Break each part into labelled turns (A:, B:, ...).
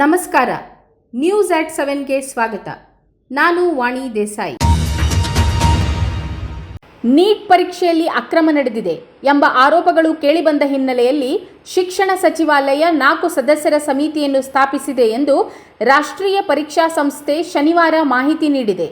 A: ನಮಸ್ಕಾರ. ನ್ಯೂಸ್ ಆಟ್ ಸೆವೆನ್ಗೆ ಸ್ವಾಗತ. ನಾನು ವಾಣಿ ದೇಸಾಯಿ. ನೀಟ್ ಪರೀಕ್ಷೆಯಲ್ಲಿ ಅಕ್ರಮ ನಡೆದಿದೆ ಎಂಬ ಆರೋಪಗಳು ಕೇಳಿಬಂದ ಹಿನ್ನೆಲೆಯಲ್ಲಿ ಶಿಕ್ಷಣ ಸಚಿವಾಲಯ ನಾಲ್ಕು ಸದಸ್ಯರ ಸಮಿತಿಯನ್ನು ಸ್ಥಾಪಿಸಿದೆ ಎಂದು ರಾಷ್ಟ್ರೀಯ ಪರೀಕ್ಷಾ ಸಂಸ್ಥೆ ಶನಿವಾರ ಮಾಹಿತಿ ನೀಡಿದೆ.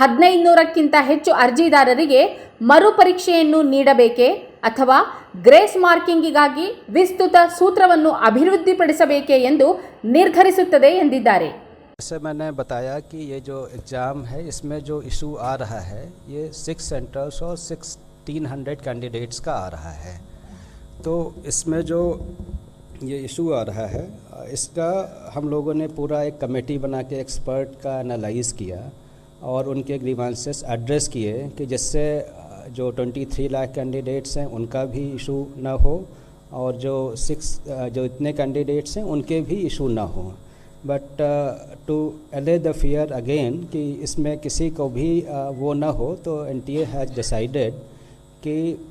A: ಹದಿನೈದುನೂರಕ್ಕಿಂತ ಹೆಚ್ಚು ಅರ್ಜಿದಾರರಿಗೆ ಮರುಪರೀಕ್ಷೆಯನ್ನು ನೀಡಬೇಕೇ? ಅಥವಾ ಗ್ರೇಸ್ ಮಾರ್ಕಿಂಗಿಗಾಗಿ ವಿಸ್ತೃತ ಸೂತ್ರವನ್ನು ಅಭಿವೃದ್ಧಿಪಡಿಸಬೇಕೇ ಎಂದು ನಿರ್ಧರಿಸುತ್ತದೆ ಎಂದಿದ್ದಾರೆ
B: जैसे मैंने बताया कि ये जो एग्ज़ाम है इसमें जो इशू आ रहा है ये सिक्स सेंटर्स और सिक्सटीन हंड्रेड कैंडिडेट्स का आ रहा है तो इसमें जो ये इशू आ रहा है इसका हम लोगों ने पूरा एक कमेटी बना के एक्सपर्ट का एनालाइज किया और उनके ग्रीवांसेस एड्रेस किए कि जिससे जो 23 लाख कैंडिडेट्स हैं उनका भी इशू ना हो और जो सिक्स जो इतने कैंडिडेट्स हैं उनके भी इशू ना हो। But to allay the fear again कि इसमें किसी को भी uh, वो ना हो तो एन टी हैज़ डिसाइडेड कि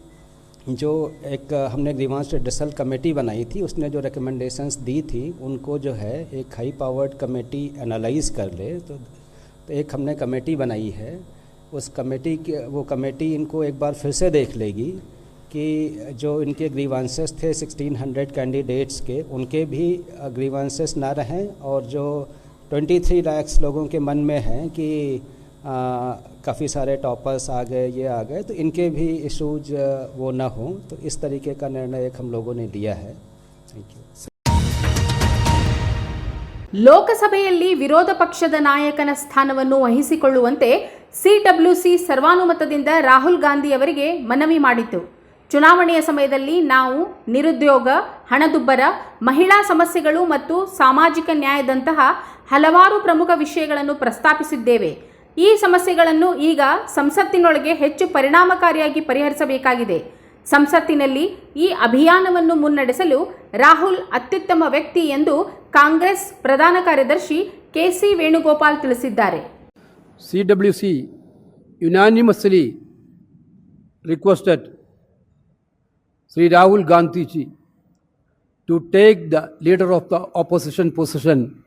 B: जो एक हमने ग्रीवांस रिड्रेसल कमेटी बनाई थी उसने जो रिकमेंडेशंस दी थी उनको जो है एक हाई पावर्ड कमेटी एनालाइज कर ले। तो, तो एक हमने कमेटी बनाई है। उस कमेटी के वो कमेटी इनको एक बार फिर से देख लेगी कि जो इनके ग्रीवांसेस थे 1600 कैंडिडेट्स के उनके भी ग्रीवांसेस ना रहें और जो 23 लैक्स लोगों के मन में है कि काफ़ी सारे टॉपर्स आ गए ये आ गए तो इनके भी इशूज वो ना हों तो इस तरीके का निर्णय एक हम लोगों ने लिया है थैंक यू
A: ಲೋಕಸಭೆಯಲ್ಲಿ ವಿರೋಧ ಪಕ್ಷದ ನಾಯಕನ ಸ್ಥಾನವನ್ನು ವಹಿಸಿಕೊಳ್ಳುವಂತೆ ಸಿಡಬ್ಲ್ಯೂಸಿ ಸರ್ವಾನುಮತದಿಂದ ರಾಹುಲ್ ಗಾಂಧಿ ಅವರಿಗೆ ಮನವಿ ಮಾಡಿತು ಚುನಾವಣೆಯ ಸಮಯದಲ್ಲಿ ನಾವು ನಿರುದ್ಯೋಗ, ಹಣದುಬ್ಬರ, ಮಹಿಳಾ ಸಮಸ್ಯೆಗಳು ಮತ್ತು ಸಾಮಾಜಿಕ ನ್ಯಾಯದಂತಹ ಹಲವಾರು ಪ್ರಮುಖ ವಿಷಯಗಳನ್ನು ಪ್ರಸ್ತಾಪಿಸಿದ್ದೇವೆ. ಈ ಸಮಸ್ಯೆಗಳನ್ನು ಈಗ ಸಂಸತ್ತಿನೊಳಗೆ ಹೆಚ್ಚು ಪರಿಣಾಮಕಾರಿಯಾಗಿ ಪರಿಹರಿಸಬೇಕಾಗಿದೆ. ಸಂಸತ್ತಿನಲ್ಲಿ ಈ ಅಭಿಯಾನವನ್ನು ಮುನ್ನಡೆಸಲು ರಾಹುಲ್ ಅತ್ಯುತ್ತಮ ವ್ಯಕ್ತಿ ಎಂದು ಕಾಂಗ್ರೆಸ್ ಪ್ರಧಾನ ಕಾರ್ಯದರ್ಶಿ ಕೆಸಿ ವೇಣುಗೋಪಾಲ್ ತಿಳಿಸಿದ್ದಾರೆ.
C: CWC unanimously requested Sri Rahul ji to take the leader of the opposition position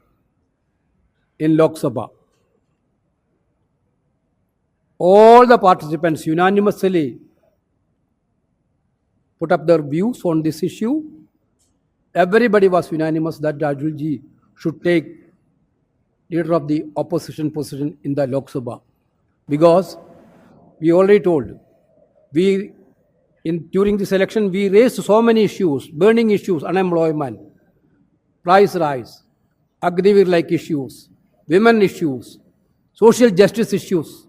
C: in Lok Sabha. All the participants unanimously put up their views on this issue. Everybody was unanimous that Rahul ji should take leader of the opposition position in the Lok Sabha. Because we already told, we in during this election we raised so many issues, burning issues, unemployment, price rise, Agniveer like issues, women issues, social justice issues.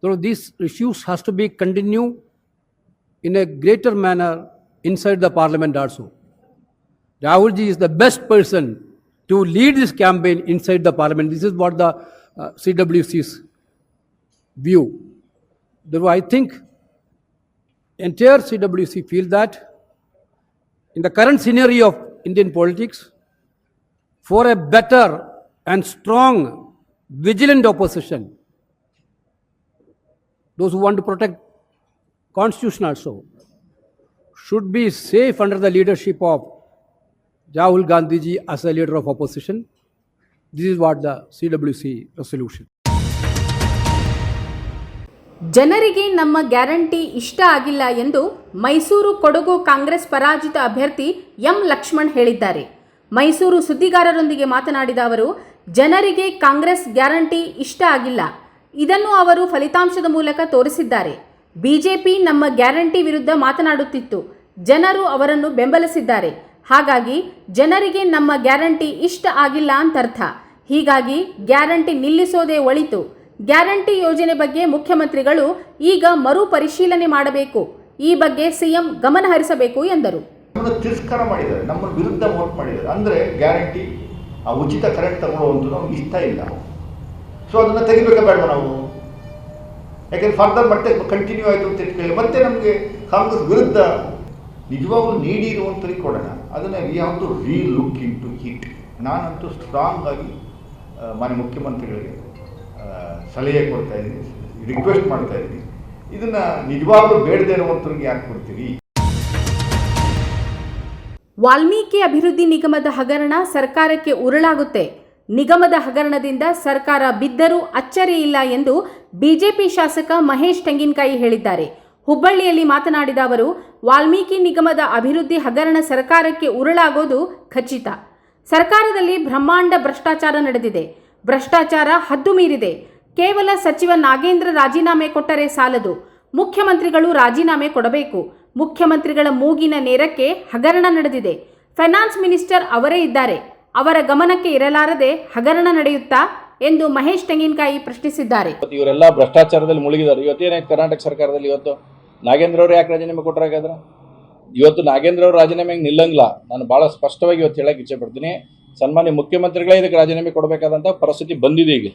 C: So these issues has to be continued in a greater manner inside the parliament also. Rahul ji is the best person to lead this campaign inside the parliament. This is what the uh, CWC's view. Therefore, I think entire CWC feel that in the current scenario of Indian politics, for a better and strong, vigilant opposition, those who want to protect constitution also, should be safe under the leadership of Rahul Gandhi ji as a leader of opposition. This is what the CWC resolution.
A: ಜನರಿಗೆ ನಮ್ಮ guarantee ಇಷ್ಟ ಆಗಿಲ್ಲ ಎಂದು ಮೈಸೂರು ಕೊಡಗು ಕಾಂಗ್ರೆಸ್ ಪರಾಜಿತ ಅಭ್ಯರ್ಥಿ M Lakshman ಹೇಳಿದ್ದಾರೆ. ಮೈಸೂರು ಸುದ್ದಿಗಾರರೊಂದಿಗೆ ಮಾತನಾಡಿದ ಅವರು, ಜನರಿಗೆ ಕಾಂಗ್ರೆಸ್ ಗ್ಯಾರಂಟಿ ಇಷ್ಟ ಆಗಿಲ್ಲ. ಇದನ್ನು ಅವರು ಫಲಿತಾಂಶದ ಮೂಲಕ ತೋರಿಸಿದ್ದಾರೆ. ಬಿಜೆಪಿ ನಮ್ಮ ಗ್ಯಾರಂಟಿ ವಿರುದ್ಧ ಮಾತನಾಡುತ್ತಿತ್ತು. ಜನರು ಅವರನ್ನು ಬೆಂಬಲಿಸಿದ್ದಾರೆ. ಹಾಗಾಗಿ ಜನರಿಗೆ ನಮ್ಮ ಗ್ಯಾರಂಟಿ ಇಷ್ಟ ಆಗಿಲ್ಲ ಅಂತರ್ಥ. ಹೀಗಾಗಿ ಗ್ಯಾರಂಟಿ ನಿಲ್ಲಿಸೋದೇ ಒಳಿತು. ಗ್ಯಾರಂಟಿ ಯೋಜನೆ ಬಗ್ಗೆ ಮುಖ್ಯಮಂತ್ರಿಗಳು ಈಗ ಮರು ಪರಿಶೀಲನೆ ಮಾಡಬೇಕು. ಈ ಬಗ್ಗೆ ಸಿಎಂ ಗಮನ ಹರಿಸಬೇಕು ಎಂದರು.
D: ತಿರಸ್ಕಾರ ಮಾಡಿದ್ದಾರೆ. ನಮ್ಮ ವಿರುದ್ಧ ವೋಟ್ ಮಾಡಿದ್ದಾರೆ. ಅಂದರೆ ಗ್ಯಾರಂಟಿ, ಆ ಉಚಿತ ಕರೆಂಟ್ ತಗೊಳ್ಳುವಂಥದ್ದು ನಮ್ಗೆ ಇಷ್ಟ ಇಲ್ಲ. ಸೊ ಅದನ್ನು ತೆಗಿಬೇಕ ಬೇಡ ನಾವು? ಯಾಕೆಂದ್ರೆ ಫರ್ದರ್ ಮತ್ತೆ ಕಂಟಿನ್ಯೂ ಆಯಿತು ಅಂತ ಇಟ್ಕೊಳ್ಳಿ. ಮತ್ತೆ ನಮಗೆ ಕಾಂಗ್ರೆಸ್ ವಿರುದ್ಧ ನಿಜವಾಗ್ಲೂ ನೀಡಿ ಇರುವಂಥದ್ದು ಕೊಡೋಣ ಅದನ್ನು we have to relook into it ನಾನಂತೂ ಸ್ಟ್ರಾಂಗ್ ಆಗಿ ಮನೆ ಮುಖ್ಯಮಂತ್ರಿಗಳಿಗೆ ಸಲಹೆ ಕೊಡ್ತಾ ಇದ್ದೀನಿ ರಿಕ್ವೆಸ್ಟ್ ಮಾಡ್ತಾ ಇದ್ದೀನಿ. ಇದನ್ನು ನಿಜವಾಗ್ಲೂ ಬೇಡದೆ ಇರುವಂಥವ್ರಿಗೆ ಯಾಕೆ ಕೊಡ್ತೀವಿ
A: ವಾಲ್ಮೀಕಿ ಅಭಿವೃದ್ಧಿ ನಿಗಮದ ಹಗರಣ ಸರ್ಕಾರಕ್ಕೆ ಉರುಳಾಗುತ್ತೆ. ನಿಗಮದ ಹಗರಣದಿಂದ ಸರ್ಕಾರ ಬಿದ್ದರೂ ಅಚ್ಚರಿ ಇಲ್ಲ ಎಂದು ಬಿಜೆಪಿ ಶಾಸಕ ಮಹೇಶ್ ತೆಂಗಿನಕಾಯಿ ಹೇಳಿದ್ದಾರೆ. ಹುಬ್ಬಳ್ಳಿಯಲ್ಲಿ ಮಾತನಾಡಿದ ಅವರು, ವಾಲ್ಮೀಕಿ ನಿಗಮದ ಅಭಿವೃದ್ಧಿ ಹಗರಣ ಸರ್ಕಾರಕ್ಕೆ ಉರುಳಾಗೋದು ಖಚಿತ. ಸರ್ಕಾರದಲ್ಲಿ ಬ್ರಹ್ಮಾಂಡ ಭ್ರಷ್ಟಾಚಾರ ನಡೆದಿದೆ. ಭ್ರಷ್ಟಾಚಾರ ಹದ್ದು ಮೀರಿದೆ. ಕೇವಲ ಸಚಿವ ನಾಗೇಂದ್ರ ರಾಜೀನಾಮೆ ಕೊಟ್ಟರೆ ಸಾಲದು. ಮುಖ್ಯಮಂತ್ರಿಗಳು ರಾಜೀನಾಮೆ ಕೊಡಬೇಕು. ಮುಖ್ಯಮಂತ್ರಿಗಳ ಮೂಗಿನ ನೇರಕ್ಕೆ ಹಗರಣ ನಡೆದಿದೆ. ಫೈನಾನ್ಸ್ ಮಿನಿಸ್ಟರ್ ಅವರೇ ಇದ್ದಾರೆ. ಅವರ ಗಮನಕ್ಕೆ ಇರಲಾರದೆ ಹಗರಣ ನಡೆಯುತ್ತಾ ಎಂದು ಮಹೇಶ್ ತೆಂಗಿನಕಾಯಿ ಪ್ರಶ್ನಿಸಿದ್ದಾರೆ.
E: ಇವರೆಲ್ಲ ಭ್ರಷ್ಟಾಚಾರದಲ್ಲಿ ಮುಳುಗಿದ್ದಾರೆ. ಇವತ್ತೇನಾಯ್ತು ಕರ್ನಾಟಕ ಸರ್ಕಾರದಲ್ಲಿ ಇವತ್ತು? ನಾಗೇಂದ್ರ ಅವ್ರು ಯಾಕೆ ರಾಜೀನಾಮೆ ಕೊಟ್ಟರಾಗಾದ್ರೆ ಇವತ್ತು ನಾಗೇಂದ್ರ ಅವ್ರ ರಾಜೀನಾಮೆಗೆ ನಿಲ್ಲಂಗಿಲ್ಲ. ನಾನು ಭಾಳ ಸ್ಪಷ್ಟವಾಗಿ ಇವತ್ತು ಹೇಳಕ್ಕೆ ಇಚ್ಛೆ ಪಡ್ತೀನಿ ಸನ್ಮಾನ್ಯ ಮುಖ್ಯಮಂತ್ರಿಗಳೇ ಇದಕ್ಕೆ ರಾಜೀನಾಮೆ ಕೊಡಬೇಕಾದಂಥ ಪರಿಸ್ಥಿತಿ ಬಂದಿದೆ ಈಗ.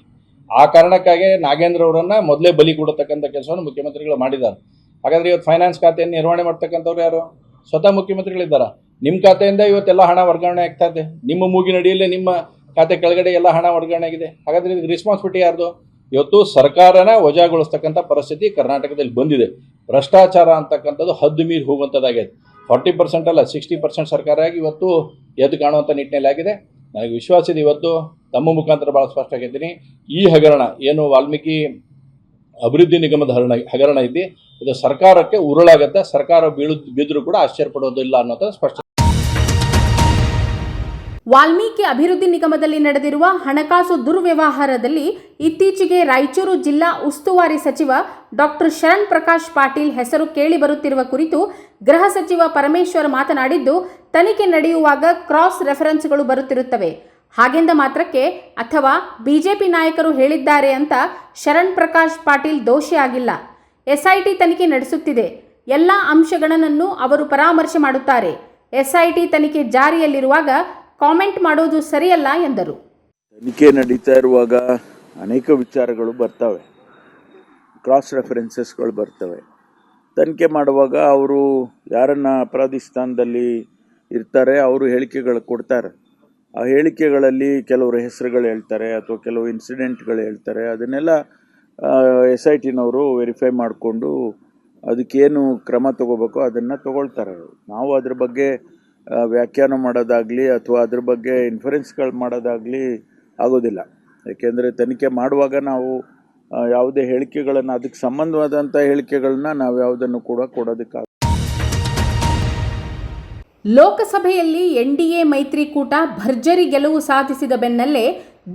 E: ಆ ಕಾರಣಕ್ಕಾಗಿ ನಾಗೇಂದ್ರ ಅವರನ್ನು ಮೊದಲೇ ಬಲಿ ಕೊಡತಕ್ಕಂಥ ಕೆಲಸವನ್ನು ಮುಖ್ಯಮಂತ್ರಿಗಳು ಮಾಡಿದ್ದಾರೆ. ಹಾಗಾದ್ರೆ ಇವತ್ತು ಫೈನಾನ್ಸ್ ಖಾತೆಯನ್ನು ನಿರ್ವಹಣೆ ಮಾಡ್ತಕ್ಕಂಥವ್ರು ಯಾರು? ಸ್ವತಃ ಮುಖ್ಯಮಂತ್ರಿಗಳಿದ್ದಾರೆ? ನಿಮ್ಮ ಖಾತೆಯಿಂದ ಇವತ್ತೆಲ್ಲ ಹಣ ವರ್ಗಾವಣೆ ಆಗ್ತಾ ಇದೆ. ನಿಮ್ಮ ಮೂಗಿನಡಿಯಲ್ಲೇ ನಿಮ್ಮ ಖಾತೆ ಕೆಳಗಡೆ ಎಲ್ಲ ಹಣ ವರ್ಗಾವಣೆ ಆಗಿದೆ. ಹಾಗಾದ್ರೆ ಇದಕ್ಕೆ ರೆಸ್ಪಾನ್ಸಿಬಿಲಿಟಿ ಯಾರ್ದು? ಇವತ್ತು ಸರ್ಕಾರನ ವಜಾಗೊಳಿಸ್ತಕ್ಕಂಥ ಪರಿಸ್ಥಿತಿ ಕರ್ನಾಟಕದಲ್ಲಿ ಬಂದಿದೆ. ಭ್ರಷ್ಟಾಚಾರ ಅಂತಕ್ಕಂಥದ್ದು ಹದ್ದು ಮೀರಿ ಹೋಗುವಂಥದ್ದಾಗಿದೆ ಫಾರ್ಟಿ ಪರ್ಸೆಂಟ್ ಅಲ್ಲ, ಸಿಕ್ಸ್ಟಿ ಪರ್ಸೆಂಟ್ ಸರ್ಕಾರ ಆಗಿ ಇವತ್ತು ಎದ್ದು ಕಾಣುವಂಥ ನಿಟ್ಟಿನಲ್ಲಿ ಆಗಿದೆ. ನನಗೆ ವಿಶ್ವಾಸ ಇದೆ ಇವತ್ತು ತಮ್ಮ ಮುಖಾಂತರ ಭಾಳ ಸ್ಪಷ್ಟ ಆಗಿದ್ದೀನಿ ಈ ಹಗರಣ ಏನು ವಾಲ್ಮೀಕಿ ಅಭಿವೃದ್ಧಿ ನಿಗಮದ ಹರಣ ಹಗರಣ ಐತಿ ಇದು ಸರ್ಕಾರಕ್ಕೆ ಉರುಳಾಗತ್ತೆ. ಸರ್ಕಾರ ಬೀಳು ಬಿದ್ದರೂ ಕೂಡ ಆಶ್ಚರ್ಯ ಪಡೋದಿಲ್ಲ ಅನ್ನೋದು ಸ್ಪಷ್ಟ
A: ವಾಲ್ಮೀಕಿ ಅಭಿವೃದ್ಧಿ ನಿಗಮದಲ್ಲಿ ನಡೆದಿರುವ ಹಣಕಾಸು ದುರ್ವ್ಯವಹಾರದಲ್ಲಿ ಇತ್ತೀಚೆಗೆ ರಾಯಚೂರು ಜಿಲ್ಲಾ ಉಸ್ತುವಾರಿ ಸಚಿವ ಡಾಕ್ಟರ್ ಶರಣ್ ಪ್ರಕಾಶ್ ಪಾಟೀಲ್ ಹೆಸರು ಕೇಳಿ ಬರುತ್ತಿರುವ ಕುರಿತು ಗೃಹ ಸಚಿವ ಪರಮೇಶ್ವರ್ ಮಾತನಾಡಿದ್ದು, ತನಿಖೆ ನಡೆಯುವಾಗ ಕ್ರಾಸ್ ರೆಫರೆನ್ಸ್ಗಳು ಬರುತ್ತಿರುತ್ತವೆ. ಹಾಗೆಂದ ಮಾತ್ರಕ್ಕೆ ಅಥವಾ ಬಿಜೆಪಿ ನಾಯಕರು ಹೇಳಿದ್ದಾರೆ ಅಂತ ಶರಣ್ ಪ್ರಕಾಶ್ ಪಾಟೀಲ್ ದೋಷಿಯಾಗಿಲ್ಲ ಎಸ್ಐಟಿ ತನಿಖೆ ನಡೆಸುತ್ತಿದೆ. ಎಲ್ಲ ಅಂಶಗಳನ್ನು ಅವರು ಪರಾಮರ್ಶೆ ಮಾಡುತ್ತಾರೆ. ಎಸ್ಐಟಿ ತನಿಖೆ ಜಾರಿಯಲ್ಲಿರುವಾಗ ಕಾಮೆಂಟ್ ಮಾಡೋದು ಸರಿಯಲ್ಲ ಎಂದರು.
F: ತನಿಖೆ ನಡೀತಾ ಇರುವಾಗ ಅನೇಕ ವಿಚಾರಗಳು ಬರ್ತವೆ. ಕ್ರಾಸ್ ರೆಫರೆನ್ಸಸ್ಗಳು ಬರ್ತವೆ. ತನಿಖೆ ಮಾಡುವಾಗ ಅವರು ಯಾರನ್ನ ಅಪರಾಧಿ ಸ್ಥಾನದಲ್ಲಿ ಇರ್ತಾರೆ ಅವರು ಹೇಳಿಕೆಗಳು ಕೊಡ್ತಾರೆ. ಆ ಹೇಳಿಕೆಗಳಲ್ಲಿ ಕೆಲವರು ಹೆಸರುಗಳು ಹೇಳ್ತಾರೆ ಅಥವಾ ಕೆಲವು ಇನ್ಸಿಡೆಂಟ್ಗಳು ಹೇಳ್ತಾರೆ. ಅದನ್ನೆಲ್ಲ ಎಸ್ ಐ ಟಿನವರು ವೆರಿಫೈ ಮಾಡಿಕೊಂಡು ಅದಕ್ಕೇನು ಕ್ರಮ ತಗೋಬೇಕೋ ಅದನ್ನು ತಗೊಳ್ತಾರೆ ನಾವು ಅದ್ರ ಬಗ್ಗೆ ವ್ಯಾಖ್ಯಾನ ಮಾಡೋದಾಗಲಿ ಅಥವಾ ಅದ್ರ ಬಗ್ಗೆ ಇನ್ಫರೆನ್ಸ್ಗಳು ಮಾಡೋದಾಗಲಿ ಆಗೋದಿಲ್ಲ. ಏಕೆಂದರೆ ತನಿಖೆ ಮಾಡುವಾಗ ನಾವು ಯಾವುದೇ ಹೇಳಿಕೆಗಳನ್ನು, ಅದಕ್ಕೆ ಸಂಬಂಧವಾದಂಥ ಹೇಳಿಕೆಗಳನ್ನ ನಾವು ಯಾವುದನ್ನು ಕೂಡ ಕೊಡೋದಕ್ಕಾಗ
A: ಲೋಕಸಭೆಯಲ್ಲಿ ಎನ್ಡಿಎ ಮೈತ್ರಿಕೂಟ ಭರ್ಜರಿ ಗೆಲುವು ಸಾಧಿಸಿದ ಬೆನ್ನಲ್ಲೇ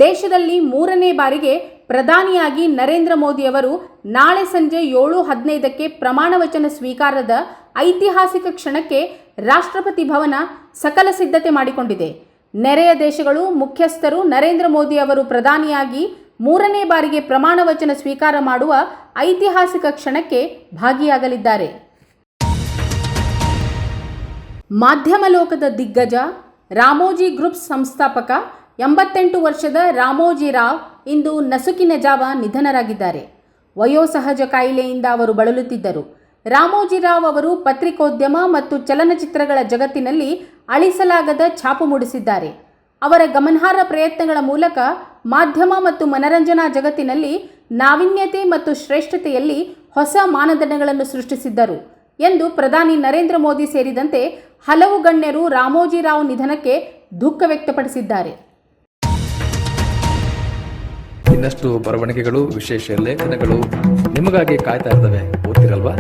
A: ದೇಶದಲ್ಲಿ ಮೂರನೇ ಬಾರಿಗೆ ಪ್ರಧಾನಿಯಾಗಿ ನರೇಂದ್ರ ಮೋದಿ ಅವರು ನಾಳೆ ಸಂಜೆ ಏಳು ಹದಿನೈದಕ್ಕೆ ಪ್ರಮಾಣ ವಚನ ಸ್ವೀಕಾರದ ಐತಿಹಾಸಿಕ ಕ್ಷಣಕ್ಕೆ ರಾಷ್ಟ್ರಪತಿ ಭವನ ಸಕಲ ಸಿದ್ಧತೆ ಮಾಡಿಕೊಂಡಿದೆ. ನೆರೆಯ ದೇಶಗಳು ಮುಖ್ಯಸ್ಥರು ನರೇಂದ್ರ ಮೋದಿ ಅವರು ಪ್ರಧಾನಿಯಾಗಿ ಮೂರನೇ ಬಾರಿಗೆ ಪ್ರಮಾಣ ವಚನ ಸ್ವೀಕಾರ ಮಾಡುವ ಐತಿಹಾಸಿಕ ಕ್ಷಣಕ್ಕೆ ಭಾಗಿಯಾಗಲಿದ್ದಾರೆ. ಮಾಧ್ಯಮ ಲೋಕದ ದಿಗ್ಗಜ ರಾಮೋಜಿ ಗ್ರೂಪ್ ಸಂಸ್ಥಾಪಕ ಎಂಬತ್ತೆಂಟು ವರ್ಷದ ರಾಮೋಜಿ ರಾವ್ ಇಂದು ನಸುಕಿನ ಜಾವ ನಿಧನರಾಗಿದ್ದಾರೆ. ವಯೋಸಹಜ ಕಾಯಿಲೆಯಿಂದ ಅವರು ಬಳಲುತ್ತಿದ್ದರು. ರಾಮೋಜಿ ರಾವ್ ಅವರು ಪತ್ರಿಕೋದ್ಯಮ ಮತ್ತು ಚಲನಚಿತ್ರಗಳ ಜಗತ್ತಿನಲ್ಲಿ ಅಳಿಸಲಾಗದ ಛಾಪು ಮೂಡಿಸಿದ್ದಾರೆ. ಅವರ ಗಮನಾರ್ಹ ಪ್ರಯತ್ನಗಳ ಮೂಲಕ ಮಾಧ್ಯಮ ಮತ್ತು ಮನರಂಜನಾ ಜಗತ್ತಿನಲ್ಲಿ ನಾವೀನ್ಯತೆ ಮತ್ತು ಶ್ರೇಷ್ಠತೆಯಲ್ಲಿ ಹೊಸ ಮಾನದಂಡಗಳನ್ನು ಸೃಷ್ಟಿಸಿದ್ದರು ಎಂದು ಪ್ರಧಾನಿ ನರೇಂದ್ರ ಮೋದಿ ಸೇರಿದಂತೆ ಹಲವು ಗಣ್ಯರು ರಾಮೋಜಿರಾವ್ ನಿಧನಕ್ಕೆ ದುಃಖ ವ್ಯಕ್ತಪಡಿಸಿದ್ದಾರೆ.
G: ಇನ್ನಷ್ಟು ಬರವಣಿಗೆಗಳು, ವಿಶೇಷ ಲೇಖನಗಳು ನಿಮಗಾಗಿ ಕಾಯ್ತಾ ಇರ್ತವೆ. ಓದ್ತಿರಲ್ವಾ?